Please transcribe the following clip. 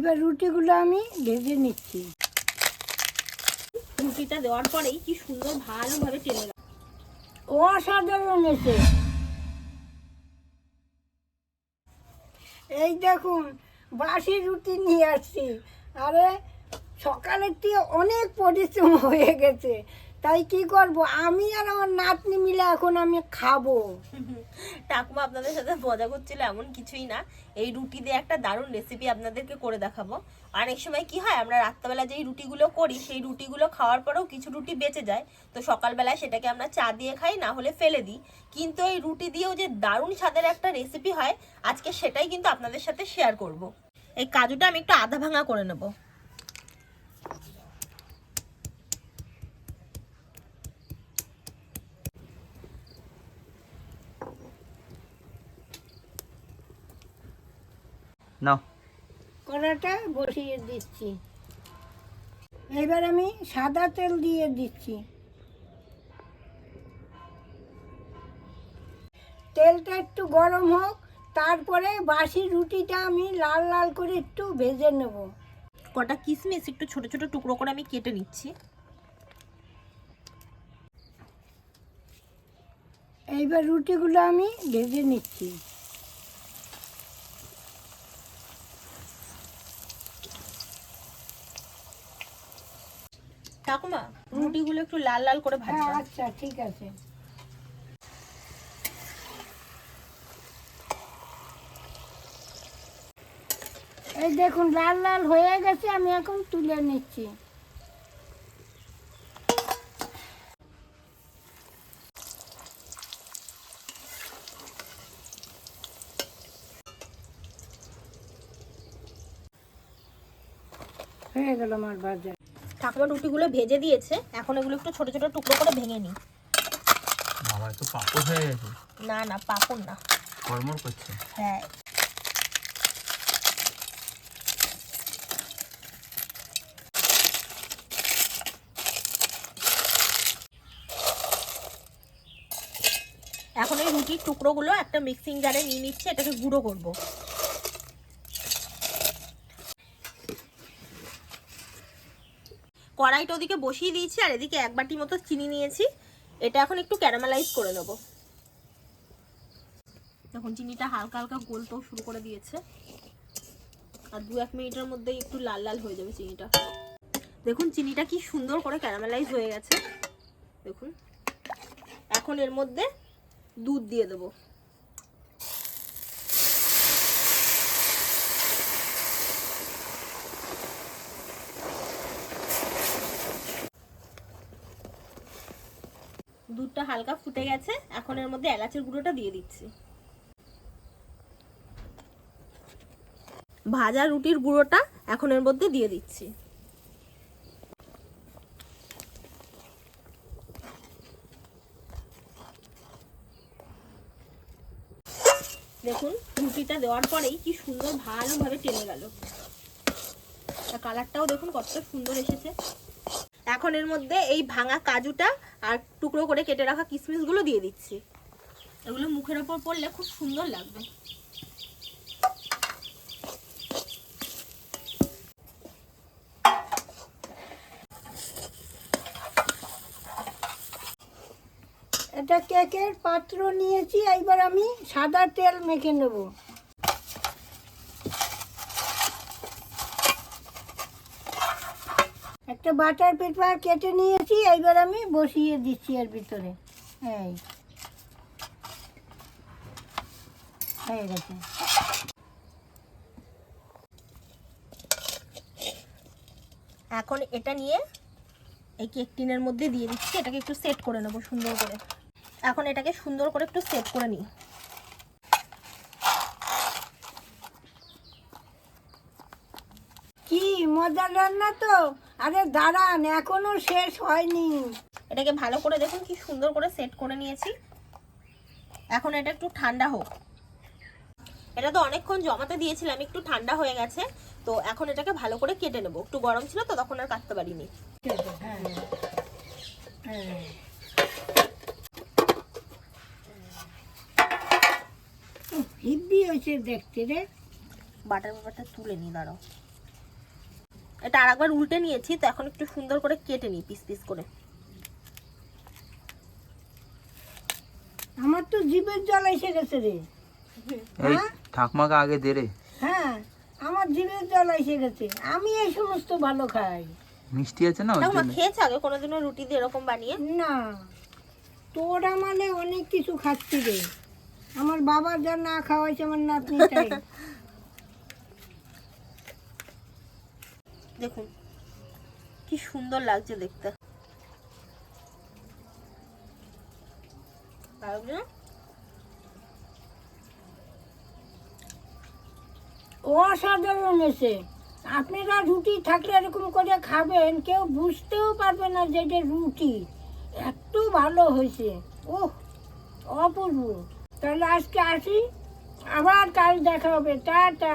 এইবার রুটিগুলো আমি ভেজে নিচ্ছি। রুটিটা দেওয়ার পরেই কি সুন্দর ভালোভাবে টেনে গেল অসাধারণ এসে এই দেখুন বাসি রুটি নিয়ে আসছি। আরে সকালের থেকে অনেক পরিশ্রম হয়ে গেছে। তাই কি করব? আমি আর আমার নাতনি মিলে এখন আমি খাব। ঠাকুমা আপনাদের সাথে মজা করছিল এমন কিছুই না। এই রুটি দিয়ে একটা দারুণ রেসিপি আপনাদেরকে করে দেখাবো। অনেক সময় কি হয়, আমরা রাত্রেবেলা যেই রুটিগুলো করি, সেই রুটিগুলো খাওয়ার পরেও কিছু রুটি বেঁচে যায়। তো সকালবেলায় সেটাকে আমরা চা দিয়ে খাই, না হলে ফেলে দিই। কিন্তু এই রুটি দিয়েও যে দারুণ স্বাদের একটা রেসিপি হয়, আজকে সেটাই কিন্তু আপনাদের সাথে শেয়ার করব। এই কাজুটা আমি একটু আধা ভাঙা করে নেব। নাও। কড়াটা বসিয়ে দিচ্ছি। এবার আমি সাদা তেল দিয়ে দিচ্ছি। তেলটা একটু গরম হোক তারপরে বাসি রুটিটা আমি লাল লাল করে একটু ভেজে নেব। কটা কিশমিশ একটু ছোট ছোট টুকরো করে আমি কেটে নিচ্ছি। এইবার রুটিগুলো আমি ভেজে নিচ্ছি। ঠাকুমা রুটিগুলো একটু লাল লাল করে হ্যাঁ ভাজবা আচ্ছা ঠিক আছে। এই দেখুন, লাল লাল হয়ে গেছে, আমি এখন তুলে নিচ্ছি। হয়ে গেল আমার বাজার। ঠাকুমা রুটিগুলো ভেজে দিয়েছে এখন এগুলো একটু ছোট ছোট টুকরো করে ভেঙে নিই। বাবা তো পাপড় হয়ে গেছে। না না পাপড় না। কর্মর করছে? হ্যাঁ। এখন এই রুটির টুকরোগুলো একটা মিক্সিং জারে নিয়ে নিচ্ছে এটাকে গুঁড়ো করব। কড়াইটা ওদিকে বসিয়ে দিয়েছি, আর এদিকে এক বাটি মতো চিনি নিয়েছি। এটা এখন একটু ক্যারামেলাইজ করে নেব। দেখুন চিনিটা হালকা হালকা গলতেও শুরু করে দিয়েছে। আর দু এক মিনিটের মধ্যেই একটু লাল লাল হয়ে যাবে চিনিটা। দেখুন, চিনিটা কি সুন্দর করে ক্যারামেলাইজ হয়ে গেছে। দেখুন, এখন এর মধ্যে দুধ দিয়ে দেবো। দুধটা হালকা ফুটে গেছে, এখন এর মধ্যে এলাচের গুঁড়োটা দিয়ে দিচ্ছি। ভাজা রুটির গুঁড়োটা এখন এর মধ্যে দিয়ে দিচ্ছি। দেখুন, রুটিটা দেওয়ার পরেই কি সুন্দর ভালোভাবে টেনে গেল। কালারটাও দেখুন কতটা সুন্দর এসেছে। এখন এর মধ্যে এই ভাঙা কাজুটা আর টুকরো করে কেটে রাখা কিশমিশগুলো দিয়ে দিচ্ছি। এগুলো মুখের ওপর পড়লে খুব সুন্দর লাগবে। এটা কেকের পাত্র নিয়েছি এইবার আমি সাদা তেল মেখে নেব। একটা বাটার পেপার কেটে নিয়েছি, এইবার আমি বসিয়ে দিচ্ছি এর ভিতরে। এই। হয়ে গেছে। এখন এটা নিয়ে এই কেক টিনের মধ্যে দিয়ে দিচ্ছি, এটাকে একটু সেট করে নেব সুন্দর করে। এখন এটাকে সুন্দর করে একটু সেট করে নিই। কি মজার রান্না তো! আরে দাঁড়ান এখনও শেষ হয়নি। এটাকে ভালো করে দেখুন কি সুন্দর করে সেট করে নিয়েছি। এখন এটা একটু ঠান্ডা হোক। এটা তো অনেকক্ষণ জমাতে দিয়েছিলাম একটু ঠান্ডা হয়ে গেছে। তো এখন এটাকে ভালো করে কেটে নেব। একটু গরম ছিল তো তখন আর কাটতে পারিনি। হ্যাঁ হ্যাঁ হিব্বি হয়েছে দেখতে রে। বাটার ব্যাপারটা তুলে নিই দাঁড়াও এটা আরেকবার উল্টে নিয়েছি তো এখন একটু সুন্দর করে কেটে নিই পিস পিস করে। আমার তো জিভের জল এসে গেছে রে। এই হ্যাঁ? ঠাকমাকে আগে দে রে। হ্যাঁ আমার জিভের জল এসে গেছে। আমি এই সমস্ত ভালো খাই। মিষ্টি আছে না ঠাকুমা জন্য? আগে? কোনোদিনও রুটি দিয়ে এরকম বানিয়ে? না। তোরা মানে অনেক কিছু খাচ্ছি রে। আমার বাবার যা না খাওয়াইছে আমার নাতনি দেখুন। কি সুন্দর লাগছে দেখতে? অসাধারণ এসে। আপনারা রুটি থাকলে এরকম করে খাবেন কেউ বুঝতেও পারবে না যে এটা রুটি। এত ভালো হয়েছে। ওহ অপূর্ব। তাহলে আজকে আসি। আবার কাল দেখা হবে। টাটা।